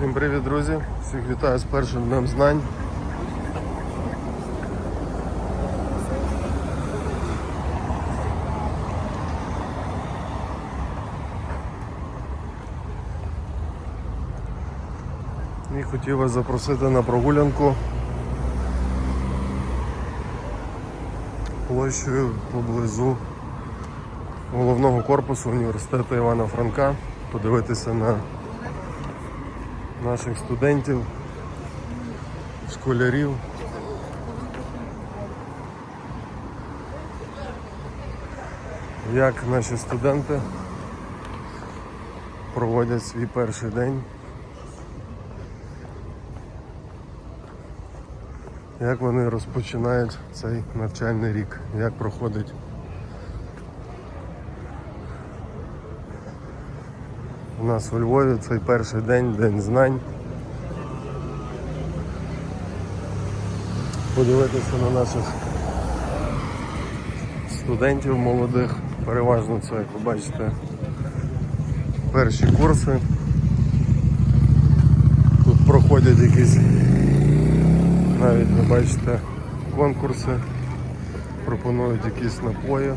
Всім привіт, друзі! Всіх вітаю з першим днем знань. І хотів вас запросити на прогулянку площею поблизу головного корпусу університету Івана Франка, подивитися на наших студентів, школярів. Як наші студенти проводять свій перший день. Як вони розпочинають цей навчальний рік, як проходить у нас у Львові цей перший день, день знань. Подивитися на наших студентів молодих. Переважно це, як ви бачите, перші курси. Тут проходять якісь навіть ви бачите конкурси, пропонують якісь напої.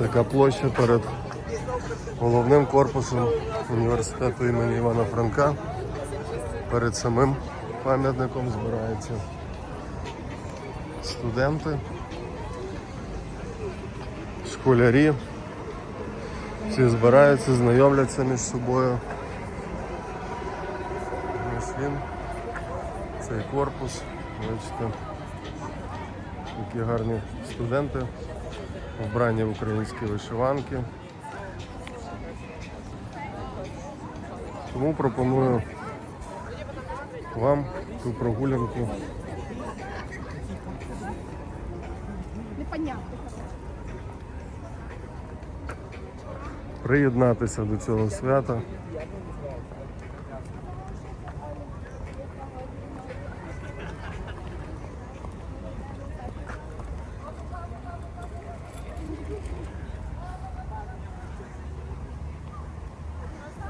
Така площа перед головним корпусом університету імені Івана Франка. Перед самим пам'ятником збираються студенти, школярі. Всі збираються, знайомляться між собою. Ось він, цей корпус. Бачите, які гарні студенти вбрані в українські вишиванки. Тому пропоную вам ту прогулянку приєднатися до цього свята.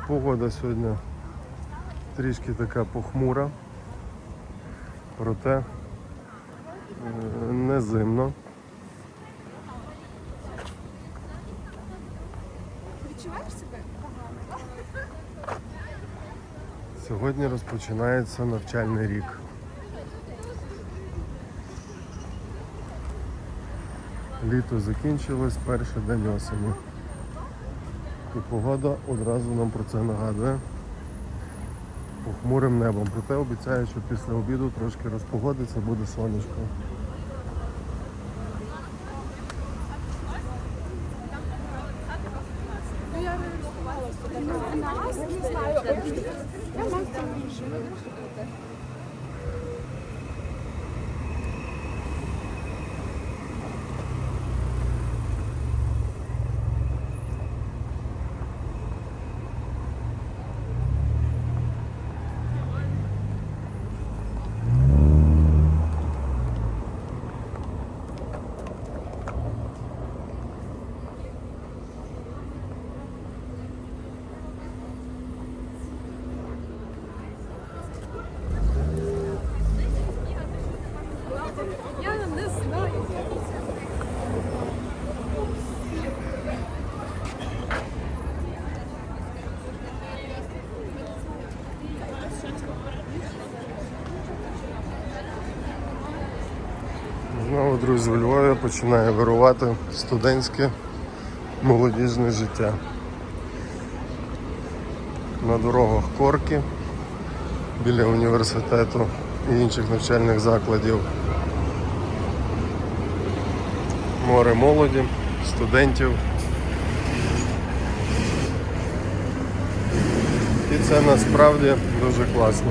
Погода сьогодні трішки така похмура, проте е, не зимно. Відчуваєш себе? Сьогодні розпочинається навчальний рік. Літо закінчилось, перший день осені. І погода одразу нам про це нагадує. Похмурим небом. Проте обіцяю, що після обіду трошки розпогодиться, буде сонечко. Я нас не Я не знаю. Знову, друзі, у Львові починає вирувати студентське молодіжне життя. На дорогах корки біля університету і інших навчальних закладів. Море молоді, студентів. І це насправді дуже класно.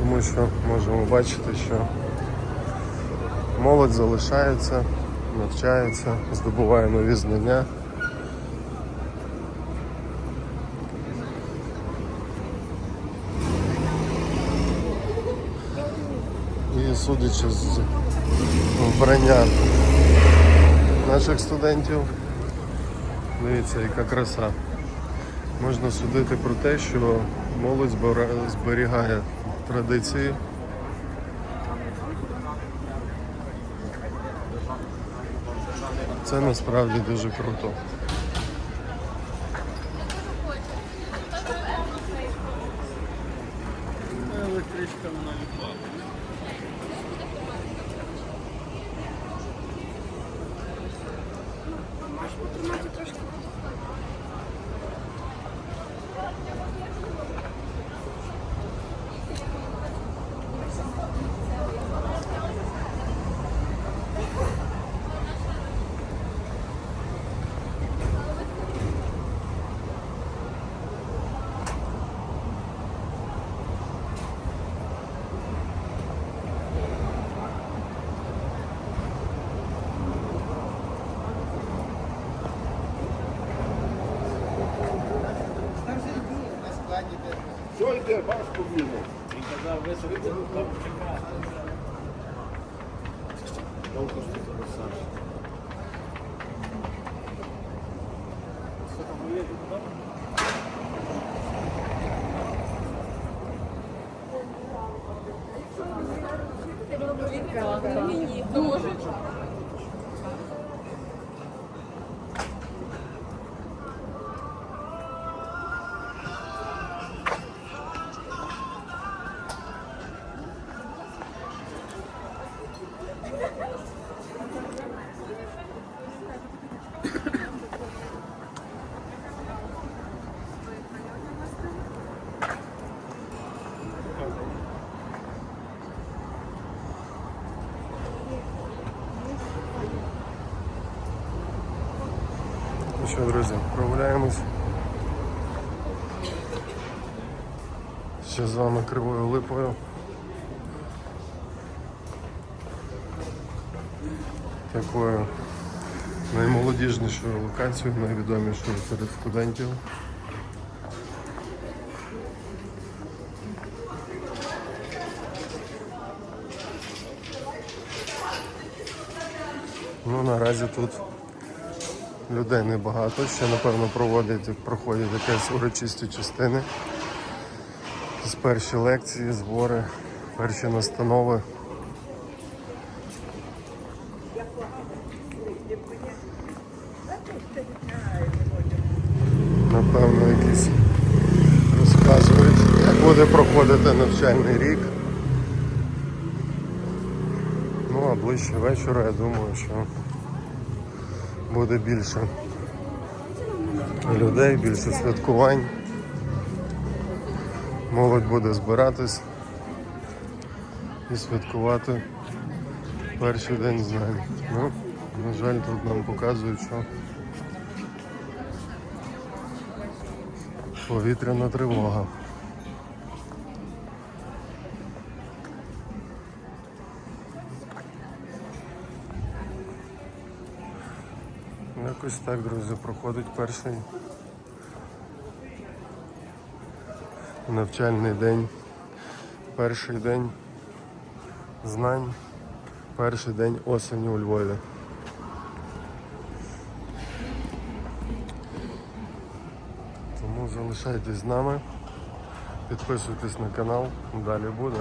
Тому що можемо бачити, що Молодь залишається, навчається, здобуває нові знання. Судячи з вбрання наших студентів, дивіться, яка краса. Можна судити про те, що молодь зберігає традиції. Це насправді дуже круто. Електричка вона люба. де башку візу. Він казав, висадити там чекати. Довго ж ти записав. Що там є? Дуже. Ну що, друзі, прогуляємось. Ще з вами кривою липою. Такою наймолодіжнішою локацією, найвідомішою серед студентів. Ну, наразі тут людей небагато, ще напевно проводять, проходять якісь урочисті частини. З перші лекції, збори, перші настанови. Напевно, якісь розказують, як буде проходити навчальний рік. Ну а ближче вечора, я думаю, що буде більше людей, більше святкувань. Молодь буде збиратись і святкувати перший день знань. Ну, на жаль, тут нам показують, що повітряна тривога. Якось так, друзі, проходить перший навчальний день. Перший день знань, перший день осені у Львові. Тому залишайтесь з нами, підписуйтесь на канал, далі буде.